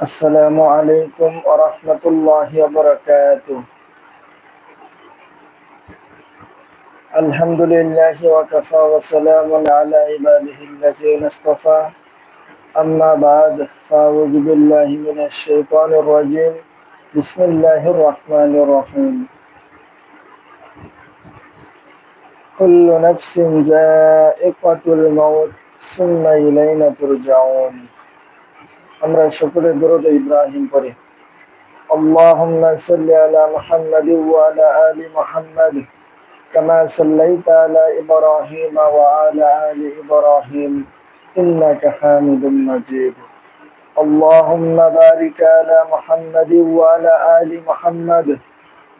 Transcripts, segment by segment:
السلام عليكم ورحمة الله وبركاته. الحمد لله وكفى وسلام على عباده الذين اصطفى. أما بعد فأعوذ بالله من الشيطان الرجيم. بسم الله الرحمن الرحيم. كل نفس جائقة الموت ثم إلينا ترجعون. আমরা সকলে দরুদ ইব্রাহিম পড়ি اللهم صل على محمد وعلى آل محمد كما صليت على إبراهيم وعلى آل إبراهيم إنك حامد مجيد اللهم بارك على محمد وعلى آل محمد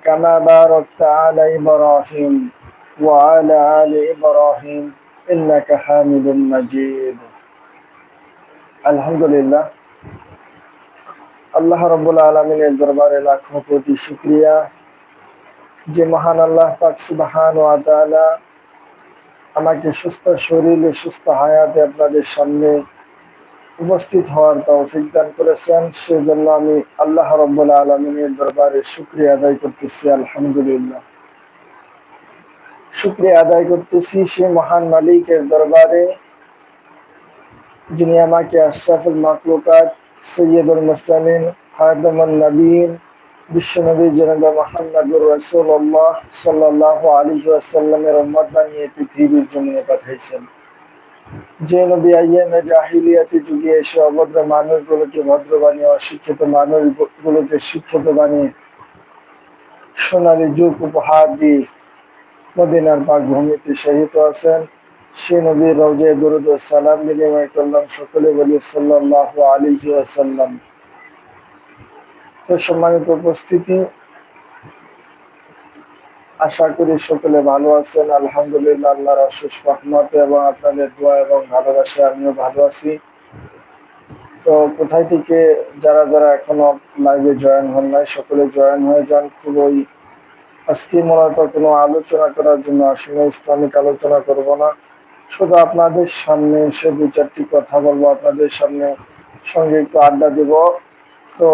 كما باركت على إبراهيم وعلى آل إبراهيم إنك حامد مجيد الحمد لله আল্লাহ রব্বুল আলমিনের দরবারে লাখো কোটি শুক্রিয়া। যে মহান আল্লাহ পাক সুবাহান ও আদালা আমাকে সুস্থ শরীর, সুস্থ হায়াতে আপনাদের সামনে উপস্থিত হওয়ার তৌফিক দান করেছেন। সেজন্য আমি আল্লাহ রব্বুল আলমিনের দরবারে শুক্রিয়া আদায় করতেছি, আলহামদুলিল্লাহ। শুক্রিয়া আদায় করতেছি সে মহান মালিকের দরবারে, যিনি আমাকে আশরাফুল মাকলুকাত সৈয়দুল নবীন, বিশ্বনবী সাল্লাহ আলী আসাল্লামের উম্মত বানিয়ে পৃথিবীর জমিনে পাঠাইছেন। যে নবী আইয়ামে জাহিলিয়াতে যুগে এসে অভদ্র মানুষগুলোকে ভদ্র বানিয়ে, অশিক্ষিত মানুষগুলোকে শিক্ষিত বানিয়ে সোনালী যুগ উপহার দিয়ে মদিনার পাক ভূমিতে শহীদ আছেন সে নবীর দরুদ সালাম বিনিময় করলাম সকলে বলি সাল্লাহ আলী আসাল্লাম তো সম্মানিত উপস্থিতি, আশা করি সকলে ভালো আছেন। আলহামদুলিল্লাহ, আল্লাহর অশেষ রহমতে এবং আপনাদের দোয়া এবং ভালোবাসে আমিও ভালো আছি। তো কোথায় থেকে যারা যারা এখনও লাইভে জয়েন হন নাই, সকলে জয়েন হয়ে যান। খুবই আজকে মূলত কোনো আলোচনা করার জন্য আসলে ইসলামিক আলোচনা করব না। শুধু আপনাদের সামনে এসে দু চারটি কথা বলব, আপনাদের সামনে সঙ্গে একটু আড্ডা দিব। তো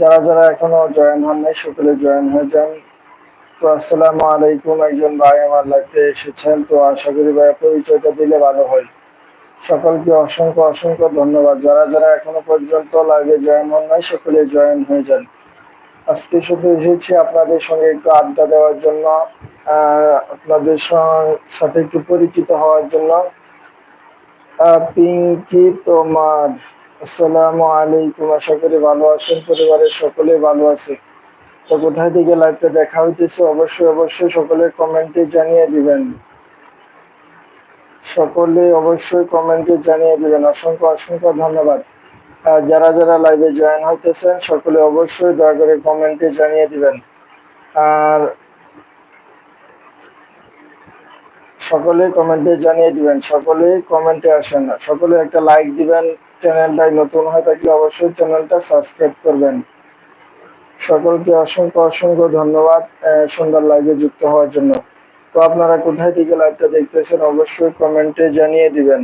যারা যারা এখনও জয়েন হন নাই, সকলে জয়েন হয়ে যান। তো আসসালামু আলাইকুম, একজন ভাই আমার লাইফে এসেছেন। তো আশা করি ভাই পরিচয়টা দিলে ভালো হয়। সকলকে অসংখ্য অসংখ্য ধন্যবাদ। যারা যারা এখনও পর্যন্ত লাইভে জয়েন হন নাই, সকলে জয়েন হয়ে যান। আজকে শুধু এসেছি আপনাদের সঙ্গে একটু আড্ডা দেওয়ার জন্য। আপনাদের সাথে একটু পরিচিত হওয়ার জন্য। পিঙ্কি তোমার, আসসালামু আলাইকুম। আশা করি ভালো আছেন, পরিবারের সকলে ভালো আছে। তো কোথায় থেকে লাইভটা দেখা হইতেছে? অবশ্যই অবশ্যই সকলে কমেন্টে জানিয়ে দিবেন। সকলে অবশ্যই কমেন্টে জানিয়ে দিবেন। অসংখ্য অসংখ্য ধন্যবাদ। যারা যারা লাইভে জয়েন হইতেছেন, সকলে অবশ্যই দয়া করে কমেন্টে জানিয়ে দিবেন। আর সকলে কমেন্টে জানিয়ে দিবেন সকলে কমেন্টে আসেন সকলে একটা লাইক দিবেন চ্যানেলটাই নতুন হয়ে থাকলে অবশ্যই চ্যানেলটা সাবস্ক্রাইব করবেন। সকলকে অসংখ্য অসংখ্য ধন্যবাদ সুন্দর লাইভে যুক্ত হওয়ার জন্য। তো আপনারা কোথায় থেকে লাইভটা দেখতেছেন অবশ্যই কমেন্টে জানিয়ে দিবেন।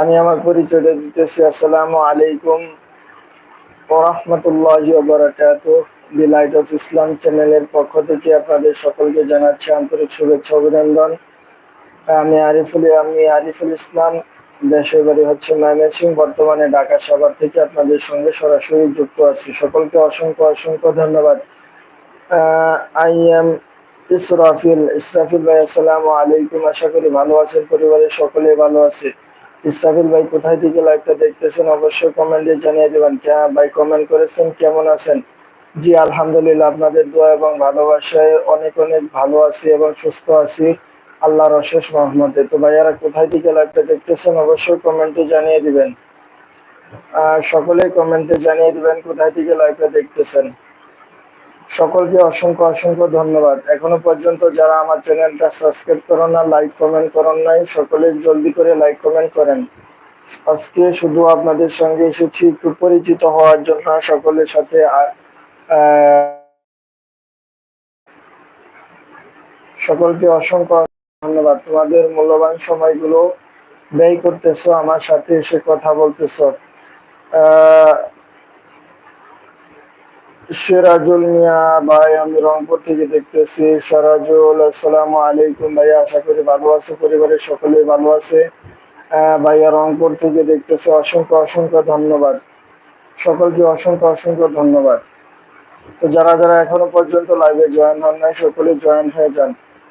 আমি আমার পরিচয়টা দিতেছি, আসসালামু আলাইকুম। দি লাইট অফ ইসলাম চ্যানেলের পক্ষ থেকে আপনাদের সকলকে আন্তরিক শুভেচ্ছা আমি আরিফুল আমি আরিফুল ইসলাম। দেশের বাড়ি হচ্ছে বর্তমানে ঢাকা সাভার থেকে আপনাদের সঙ্গে সরাসরি যুক্ত আছি। সকলকে অসংখ্য অসংখ্য ধন্যবাদ। আই এম ইসরাফিল ইসরাফিল ভাই, আসসালামু আলাইকুম। আশা করি ভালো আছেন, পরিবারের সকলে ভালো আছে। ইসরাফিল ভাই, কোথায় থেকে লাইভটা দেখতেছেন? অবশ্যই কমেন্টে জানিয়ে দেবেন। ভাই কমেন্ট করেছেন? কেমন আছেন? জি, আলহামদুলিল্লাহ, আপনাদের দোয়া এবং ভালোবাসায় অনেক অনেক ভালো আছি এবং সুস্থ আছি। আল্লাহর অশেষ রহমতে। তো ভাইয়ারা, কোথায় থেকে লাইভটা দেখতেছেন? অবশ্যই কমেন্টে জানিয়ে দিবেন। সকলেই কমেন্টে জানিয়ে দিবেন, কোথায় থেকে লাইভটা দেখতেছেন। সকলকে অসংখ্য অসংখ্য ধন্যবাদ। এখনও পর্যন্ত যারা আমার চ্যানেলটা সাবস্ক্রাইব করেন না লাইক কমেন্ট করেন নাই সকলে জলদি করে লাইক কমেন্ট করেন। আজকে শুধু আপনাদের সঙ্গে এসেছি একটু পরিচিত হওয়ার জন্য সকলের সাথে সকলকে অসংখ্য ধন্যবাদ। তোমাদের মূল্যবান সময়গুলো ব্যয় করতেছো আমার সাথে এসে কথা বলতেছো। আহ, সিরাজুল মিয়া, ভাই, আমি রংপুর থেকে দেখতেছি। সিরাজুল আসসালামু আলাইকুম ভাইয়া। আশা করি ভালো আছে, পরিবারের সকলেই ভালো আছে। ভাইয়া, রংপুর থেকে দেখতেছি, অসংখ্য অসংখ্য ধন্যবাদ। সকলকে অসংখ্য অসংখ্য ধন্যবাদ। তো যারা যারা এখনও পর্যন্ত লাইভে জয়েন হন নাই, সকলে জয়েন হয়ে যান।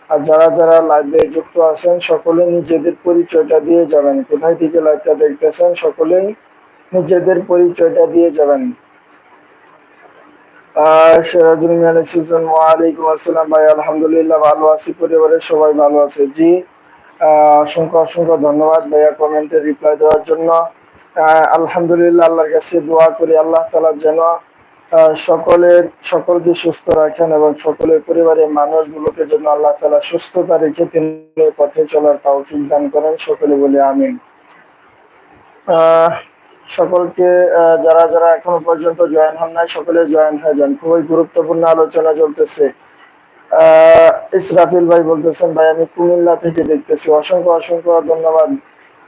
আর যারা যারা লাইভে যুক্ত আছেন সকলে নিজেদের পরিচয়টা দিয়ে যাবেন। কোথায় থেকে লাইভটা দেখতেছেন, সকলেই নিজেদের পরিচয়টা দিয়ে যাবেন। পরিবারের জন্য। আল্লাহ তালা যেন সকলের সকলকে সুস্থ রাখেন এবং সকলের পরিবারের মানুষগুলোকে যেন আল্লাহ তালা সুস্থতা রেখে তিনি পথে চলার তৌফিক দান করেন। সকলে বলে আমিন। আহ, সকলকে যারা যারা এখনও পর্যন্ত জয়েন হন নাই, সকলে জয়েন হয়ে যান। খুবই গুরুত্বপূর্ণ আলোচনা চলতেছে। ইসরাফিল ভাই বলতেছেন, ভাই, আমি কুমিল্লা থেকে দেখতেছি। অসংখ্য অসংখ্য ধন্যবাদ।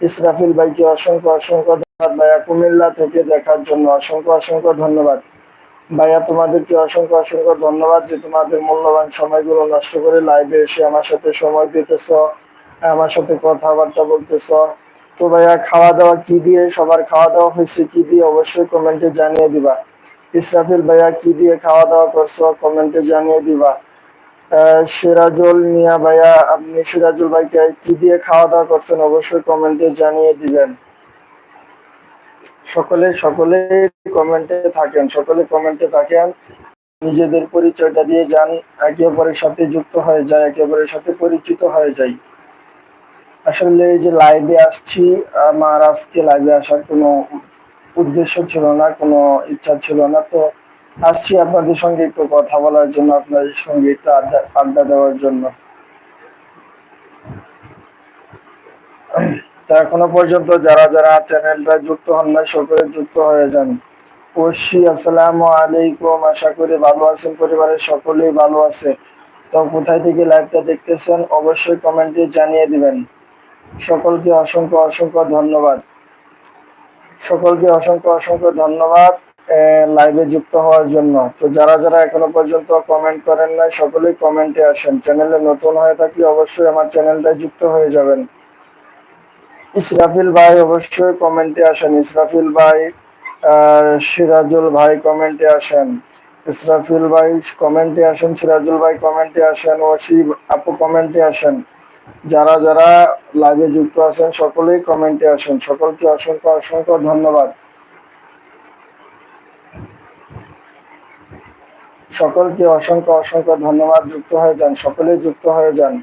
ইসরাফিল ভাইকে অসংখ্য অসংখ্য ধন্যবাদ। ভাইয়া, কুমিল্লা থেকে দেখার জন্য অসংখ্য অসংখ্য ধন্যবাদ। ভাইয়া, তোমাদেরকে অসংখ্য অসংখ্য ধন্যবাদ যে তোমাদের মূল্যবান সময়গুলো নষ্ট করে লাইভে এসে আমার সাথে সময় দিতেছ, আমার সাথে কথাবার্তা বলতেছ। তো ভাইয়া খাওয়া দাওয়া কি দিয়ে, সবার খাওয়া দাওয়া হয়েছে কি দিয়ে অবশ্যই কমেন্টে জানিয়ে দিবা। ইসরাফিল ভাইয়া, কি দিয়ে খাওয়া দাওয়া করছ কমেন্টে জানিয়ে দিবা। সিরাজুল মিয়া ভাইয়া, আপনি সিরাজুল ভাইকে কি দিয়ে খাওয়া দাওয়া করছেন অবশ্যই কমেন্টে জানিয়ে দিবেন। সকলে সকলে কমেন্টে থাকেন, সকলে কমেন্টে থাকেন। নিজেদের পরিচয়টা দিয়ে যান, একে অপরের সাথে যুক্ত হয়ে যায়, একে অপরের সাথে পরিচিত হয়ে যায় আসলে যে লাইভে আসছি, আমার আজকে লাইভে আসার কোনো উদ্দেশ্য ছিল না, কোনো ইচ্ছা ছিল না। তো আসছি আপনাদের সঙ্গে একটু কথা বলার জন্য, আপনাদের সঙ্গে একটু আড্ডা আড্ডা দেওয়ার জন্য। এখনও পর্যন্ত যারা যারা চ্যানেলটা যুক্ত হন না সকলে যুক্ত হয়ে যান। ওশি আসসালামু আলাইকুম, আশা করি ভালো আছেন, পরিবারের সকলেই ভালো আছে। তো কোথায় থেকে লাইভটা দেখতেছেন, অবশ্যই কমেন্টে জানিয়ে দিবেন। সকলকে অসংখ্য অসংখ্য ধন্যবাদ। সকলকে অসংখ্য অসংখ্য ধন্যবাদ লাইভে যুক্ত হওয়ার জন্য। তো যারা যারা এখনও পর্যন্ত কমেন্ট করেন নাই, সকলেই কমেন্টে আসেন। চ্যানেলে নতুন হয়ে থাকলে অবশ্যই আমার চ্যানেলটায় যুক্ত হয়ে যাবেন। ইসরাফিল ভাই অবশ্যই কমেন্টে আসেন। ইসরাফিল ভাই সিরাজুল ভাই কমেন্টে আসেন। ইসরাফিল ভাই কমেন্টে আসেন, সিরাজুল ভাই কমেন্টে আসেন ওসি আপু কমেন্টে আসেন। যারা যারা লাইভে যুক্ত আছেন, সকলেই কমেন্টে আসেন। সকলকে অসংখ্য অসংখ্য ধন্যবাদ। সকলকে অসংখ্য অসংখ্য ধন্যবাদ। যুক্ত হয়ে যান। সকলেই যুক্ত হয়ে যান।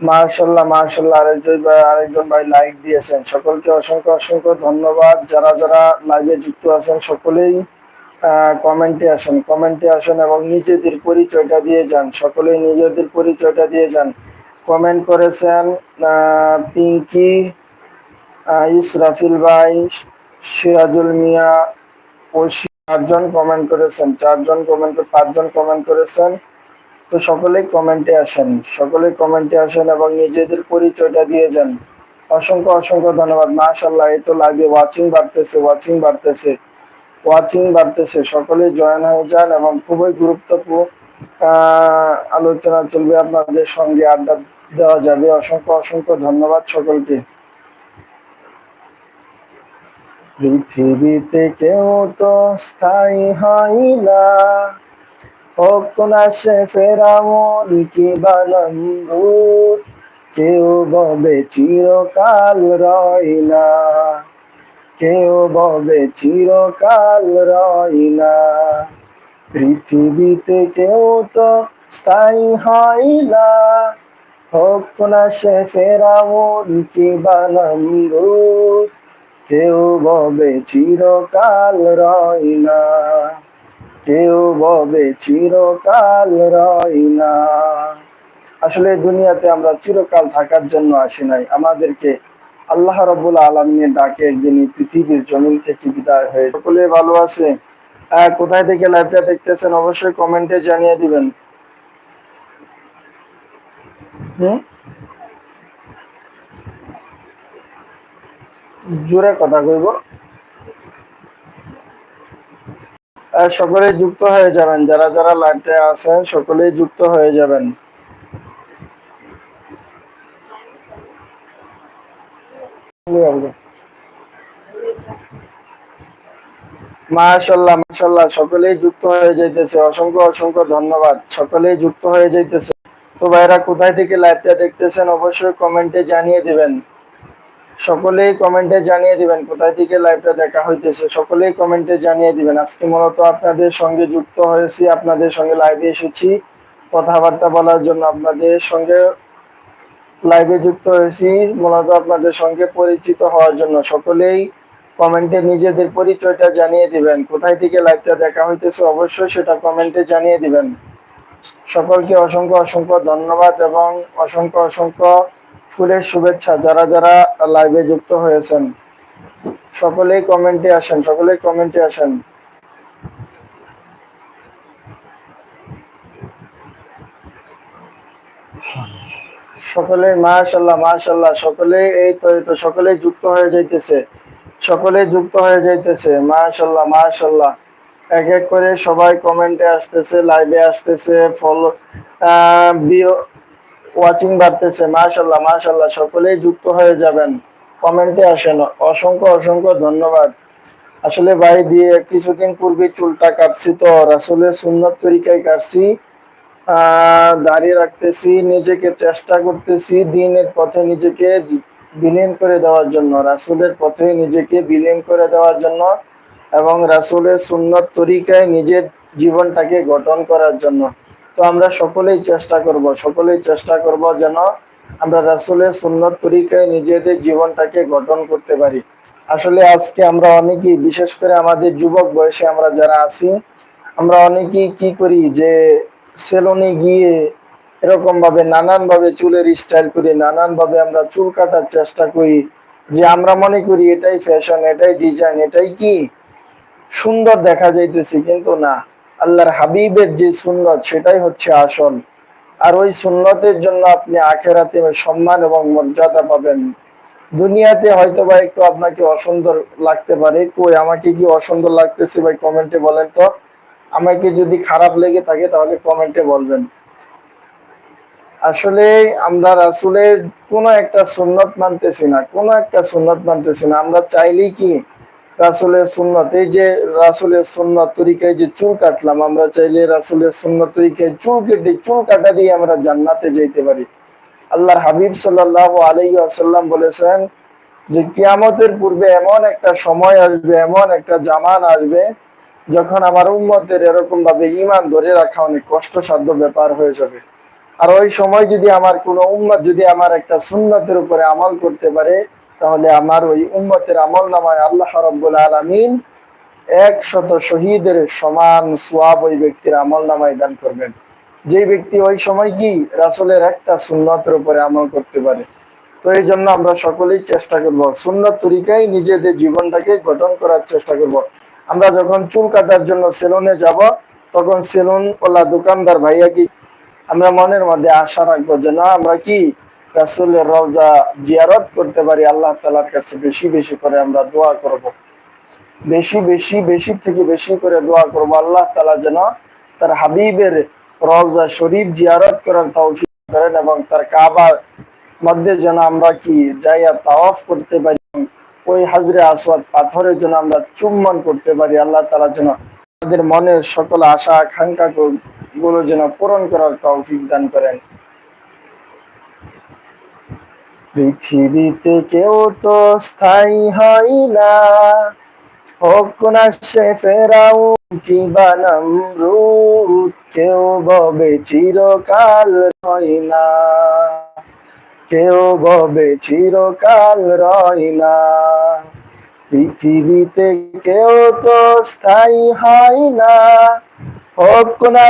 মার্শাল্লাহ মার্শাল্লাহ আরেকজন ভাই আরেকজন ভাই লাইক দিয়েছেন। সকলকে অসংখ্য অসংখ্য ধন্যবাদ। যারা যারা লাইভে যুক্ত আছেন, সকলেই কমেন্টে আসেন কমেন্টে আসেন এবং নিজেদের পরিচয়টা দিয়ে যান, সকলেই নিজেদের পরিচয়টা দিয়ে যান। কমেন্ট করেছেন পিঙ্কি ইসরাফিল ভাই, সিরাজুল মিয়া ও চারজন কমেন্ট করেছেন, চারজন কমেন্ট পাঁচজন কমেন্ট করেছেন। তো সকলেই কমেন্টে আসেন, সকলেই কমেন্টে আসেন এবং নিজেদের পরিচয়টা দিয়ে যান। অসংখ্য অসংখ্য ধন্যবাদ। মাশাল্লাহ এই তো লাইভে ওয়াচিং বাড়তেছে ওয়াচিং বাড়তেছে। ওয়াচিং বাড়তেছে। সকলেই জয়েন হয়ে যান এবং খুবই গুরুত্বপূর্ণ আলোচনা চলবে আপনাদের সঙ্গে। আড্ডা দেওয়া যাবে। অসংখ্য অসংখ্য ধন্যবাদ সকলকে। পৃথিবীতে কেউ তো স্থায়ী হয় না। কখন আসে ফেরামন কি বালম্বুর কেউ ববে চিরকাল রয় না। কেউ ববে চিরকাল রয় না। পৃথিবীতে কেউ তো স্থায়ী হয় না। কখন আসে ফেরামন কি বালম্বুর কেউ ববে চিরকাল রয় না। কেউ ববে চিরকাল রয় না। আসলে দুনিয়াতে আমরা চিরকাল থাকার জন্য আসি নাই। আমাদেরকে আল্লাহ রব্বুল আলমিনের ডাকে একদিন পৃথিবীর জমিন থেকে বিদায় হয়ে সকলে ভালো আছে? কোথায় থেকে লাইভটা দেখতেছেন অবশ্যই কমেন্টে জানিয়ে দিবেন। জোরে কথা কইব। আর সকলে যুক্ত হয়ে যাবেন। যারা যারা লাইভে আছেন, সকলেই যুক্ত হয়ে যাবেন। মাশাল্লাহ মাশাল্লাহ সকলেই যুক্ত হয়ে যাইতেছে। অসংখ্য অসংখ্য ধন্যবাদ। সকলেই যুক্ত হয়ে যাইতেছে। তো ভাইরা, কোথায় থেকে লাইভটা দেখতেছেন অবশ্যই কমেন্টে জানিয়ে দিবেন। সকলেই কমেন্টে জানিয়ে দিবেন কোথায় থেকে লাইভটা দেখা হইতেছে। সকলেই কমেন্টে জানিয়ে দিবেন। আজকে মূলত আপনাদের সঙ্গে যুক্ত হয়েছি, আপনাদের সঙ্গে লাইভে এসেছি। কথাবার্তা বলার জন্য আপনাদের সঙ্গে লাইভে যুক্ত হয়েছি। মূলত আপনাদের সঙ্গে পরিচিত হওয়ার জন্য সকলেই কমেন্টে নিজেদের পরিচয়টা জানিয়ে দিবেন। কোথায় থেকে লাইভটা দেখা হইতেছে অবশ্যই সেটা কমেন্টে জানিয়ে দিবেন। সকলকে অসংখ্য অসংখ্য ধন্যবাদ এবং অসংখ্য অসংখ্য ফুলের শুভেচ্ছা যারা যারা লাইভে যুক্ত হয়েছেন। সকলেই কমেন্টে আসেন, সকলেই কমেন্টে আসেন। সকলে মাশাল্লাহ মাশাল্লাহ সকলে এই তো এই তো সকলে যুক্ত হয়ে যাইতেছে। সকলে যুক্ত হয়ে যাইতেছে মাশাল্লাহ মাশাল্লাহ এক এক করে সবাই কমেন্টে আসতেছে লাইভে আসতেছে ফলো ওয়াচিং বাড়তেছে মাশাল্লাহ মাশাল্লাহ সকলেই যুক্ত হয়ে যাবেন। কমেন্টে আসেন, অসংখ্য অসংখ্য ধন্যবাদ। আসলে ভাই, দিয়ে কিছুদিন পূর্বে চুলটা কাটছি তো, রাসুলের সুন্নত তরিকায় কাটছি। দাঁড়িয়ে রাখতেছি, নিজেকে চেষ্টা করতেছি দিনের পথে নিজেকে বিলীন করে দেওয়ার জন্য, রাসুলের পথে নিজেকে বিলীন করে দেওয়ার জন্য এবং রাসুলের সুন্নত তরিকায় নিজের জীবনটাকে গঠন করার জন্য। তো আমরা সকলেই চেষ্টা করব, সকলেই চেষ্টা করব যেন আমরা রাসুলের সুন্নত তরিকায় নিজেদের জীবনটাকে গঠন করতে পারি। আসলে আজকে আমরা অনেকেই, বিশেষ করে আমাদের যুবক বয়সে আমরা যারা আছি, আমরা অনেকেই কি করি যে সেলুনে গিয়ে এরকম ভাবে নানান ভাবে চুলের স্টাইল করি নানান ভাবে আমরা চুল কাটার চেষ্টা করি যে আমরা মনে করি এটাই ফ্যাশন এটাই ডিজাইন এটাই কি? সুন্দর দেখা যাইতেছে কিন্তু না। আল্লাহর হাবিবের যে সুন্নত, সেটাই হচ্ছে আসল। আর ওই সুন্নতের জন্য আপনি আখেরাতে সম্মান এবং মর্যাদা পাবেন। দুনিয়াতে হয়তো বা একটু আপনাকে অসুন্দর লাগতে পারে। কই, আমাকে কি অসুন্দর লাগতেছে ভাই? কমেন্টে বলেন তো। আমাকে যদি খারাপ লেগে থাকে তাহলে কমেন্টে বলবেন। আসলে আমরা রাসুলের কোনো একটা সুন্নত মানতেছি না, কোনো একটা সুন্নত মানতেছি না। আমরা চাইলেই কি রাসুলের সুন্নত, এই যে রাসুলের সুন্নত তরিকায় যে চুল কাটলাম, আমরা চাইলে রাসুলের সুন্নত তরিকায় চুল কেটে, চুল কাটা দিয়ে আমরা জান্নাতে যেতে পারি। আল্লাহর হাবিব সাল্লাহ আলাই আসাল্লাম বলেছেন যে কিয়ামতের পূর্বে এমন একটা সময় আসবে, এমন একটা জামান আসবে যখন আমার উম্মতের এরকম ভাবে ইমান ধরে রাখা অনেক কষ্টসাধ্য ব্যাপার হয়ে যাবে। আর ওই সময় যদি আমার কোনো উম্মত যদি আমার একটা সুন্নতের উপরে আমল করতে পারে, তাহলে আমার ওই উম্মতের আমল নামায় আল্লাহ রব্বুল আলমিন একশত শহীদের সমান সোয়াব ওই ব্যক্তির আমল নামায় দান করবেন। যে ব্যক্তি ওই সময় কি রাসুলের একটা সুন্নতের উপরে আমল করতে পারে। তো এই জন্য আমরা সকলেই চেষ্টা করব, সুন্নত তরিকায় নিজেদের জীবনটাকে গঠন করার চেষ্টা করব। আমরা যখন চুল কাটার জন্য সেলুনে যাব, তখন সেলুন ওলা দোকানদার ভাইয়া কি, আমরা মনের মধ্যে আশা রাখব যে না, আমরা কি রাসুলের রওজা জিয়ারত করতে পারি, আল্লাহ তালার কাছে বেশি বেশি করে আমরা দোয়া করব। বেশি বেশি বেশি থেকে বেশি করে দোয়া করব, আল্লাহ তালা যেন তার হাবিবের রওজা শরীফ জিয়ারত করার তৌফিক করেন এবং তার কাবার মধ্যে যেন আমরা কি যাইয়া তাওয়াফ করতে পারি ওই হাজরে আসওয়াদ পাথরের জন্য আমরা চুম্বন করতে পারি। আল্লাহ তালা যেন আমাদের মনের সকল আশা আকাঙ্ক্ষা গুলো যেন পূরণ করার তৌফিক দান করেন। পৃথিবীতে কেউ তো স্থায়ী হয় না। হোক না সে ফেরাও কি বানাম রূপ কেউ ববে চিরকাল হয় না। কেউ ববে চিরকাল রয় না। পৃথিবীতে কেউ তো স্থায়ী হয় না।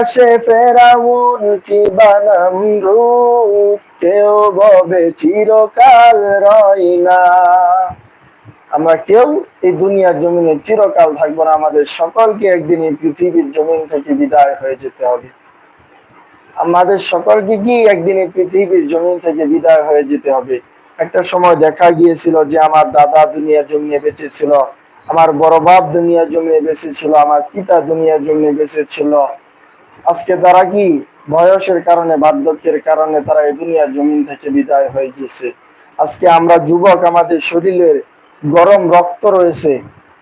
সে ফেরাউন কি বানাম রূপ? কেউ ববে চিরকাল রয় না। আমরা কেউ এই দুনিয়ার জমিনে চিরকাল থাকব না। আমাদের সকলকে একদিন এই পৃথিবীর জমিন থেকে বিদায় হয়ে যেতে হবে। আমাদের সকলকে কি একদিন পৃথিবীর জমিন থেকে বিদায় হয়ে যেতে হবে? একটা সময় দেখা গিয়েছিল যে আমার দাদা দুনিয়ার জমিয়ে বেঁচে ছিল আমার বড় বাপ দুনিয়ার জমিয়ে বেঁচে ছিল আমার পিতা দুনিয়ার জমিয়ে বেঁচে ছিল আজকে তারা কি বয়সের কারণে, বার্ধক্যের কারণে তারা এই দুনিয়ার জমিন থেকে বিদায় হয়ে গিয়েছে? আজকে আমরা যুবক, আমাদের শরীরের গরম রক্ত রয়েছে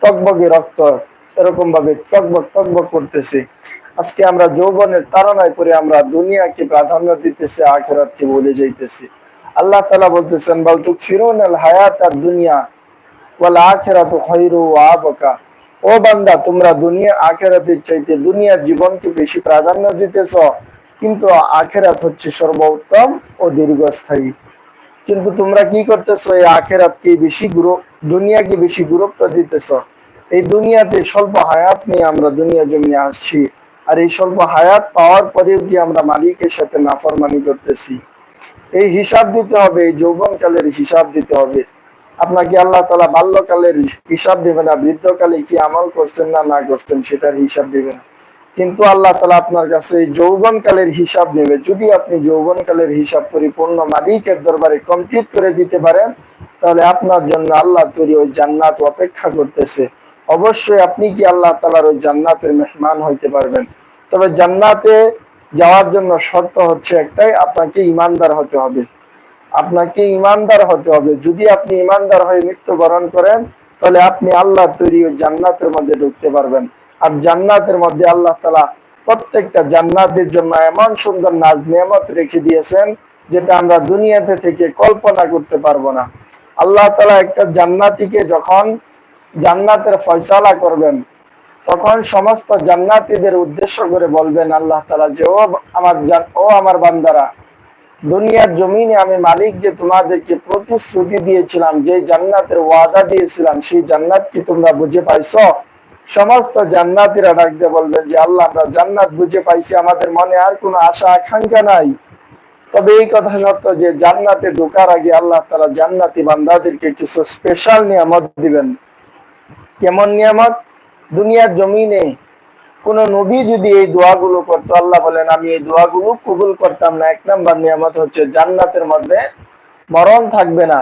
টকবগে রক্ত এরকম ভাবে টকবক টকবক করতেছে। আজকে আমরা যৌবনের তাড়নায় করে আমরা দুনিয়াকে প্রাধান্য দিতেছি, আখেরাতকে বলে যাইতেছি। আল্লাহ তালা বলতেছেন, বল তু ছিরুন আল হায়াত আর দুনিয়া ওয়াল আখেরাত খৈরু আবকা। ও বান্দা, তোমরা দুনিয়া, আখেরাতের চাইতে দুনিয়ার জীবনকে বেশি প্রাধান্য দিতেছ, কিন্তু আখেরাত হচ্ছে সর্বোত্তম ও দীর্ঘস্থায়ী। কিন্তু তোমরা কি করতেছো, এই আখেরাতকে বেশি দুনিয়াকে বেশি গুরুত্ব দিতেছ। এই দুনিয়াতে স্বল্প হায়াত নিয়ে আমরা দুনিয়া জমিয়ে আসছি। আর এই স্বল্প হায়াত পাওয়ার পরেও কি আমরা মালিকের সাথে নাফরমানি করতেছি, এই হিসাব দিতে হবে, এই যৌবনকালের হিসাব দিতে হবে। আপনাকে আল্লাহ তালা বাল্যকালের হিসাব দেবে না, বৃদ্ধকালে কি আমল করছেন না না করছেন সেটার হিসাব দেবে না। কিন্তু আল্লাহ তালা আপনার কাছে যৌবনকালের হিসাব নেবে। যদি আপনি যৌবনকালের হিসাব পরিপূর্ণ মালিকের দরবারে কমপ্লিট করে দিতে পারেন, তাহলে আপনার জন্য আল্লাহ তৈরি ওই জান্নাত অপেক্ষা করতেছে। অবশ্যই আপনি কি আল্লাহ তালার ওই জান্নাতের মেহমান হইতে পারবেন। তবে জান্নাতে যাওয়ার জন্য শর্ত হচ্ছে একটাই, আপনাকে ইমানদার হতে হবে। আপনাকে ইমানদার হতে হবে। যদি আপনি ইমানদার হয়ে মৃত্যুবরণ করেন, তাহলে আপনি আল্লাহ তৈরি ওই জান্নাতের মধ্যে ঢুকতে পারবেন। আর জান্নাতের মধ্যে আল্লাহ তালা প্রত্যেকটা জান্নাতের জন্য এমন সুন্দর নাজ নিয়ামত রেখে দিয়েছেন, যেটা আমরা দুনিয়াতে থেকে কল্পনা করতে পারব না। আল্লাহ তালা একটা জান্নাতিকে যখন জান্নাতের ফয়সালা করবেন, তখন সমস্ত জান্নাতীদের উদ্দেশ্য করে বলবেন, আল্লাহ তালা যে, ও আমার ও আমার বান্দারা, দুনিয়ার জমিনে আমি মালিক যে তোমাদেরকে প্রতিশ্রুতি দিয়েছিলাম, যে জান্নাতের ওয়াদা দিয়েছিলাম, সেই জান্নাত কি তোমরা বুঝে পাইছো? সমস্ত জান্নাতিরা ডাকতে বলবেন যে, আল্লাহ, আমরা জান্নাত বুঝে পাইছি, আমাদের মনে আর কোনো আশা, আকাঙ্ক্ষা নাই। তবে এই কথা সত্য যে, জান্নাতে ঢোকার আগে আল্লাহ তারা জান্নাতি বান্দাদেরকে কিছু স্পেশাল নিয়ামত দিবেন। কেমন নিয়ামত? দুনিয়ার জমিনে কোন নবী যদি এই দোয়াগুলো করতো, আল্লাহ বলেন, আমি এই দোয়াগুলো কবুল করতাম না। এক নাম্বার নিয়ামত হচ্ছে জান্নাতের মধ্যে মরণ থাকবে না।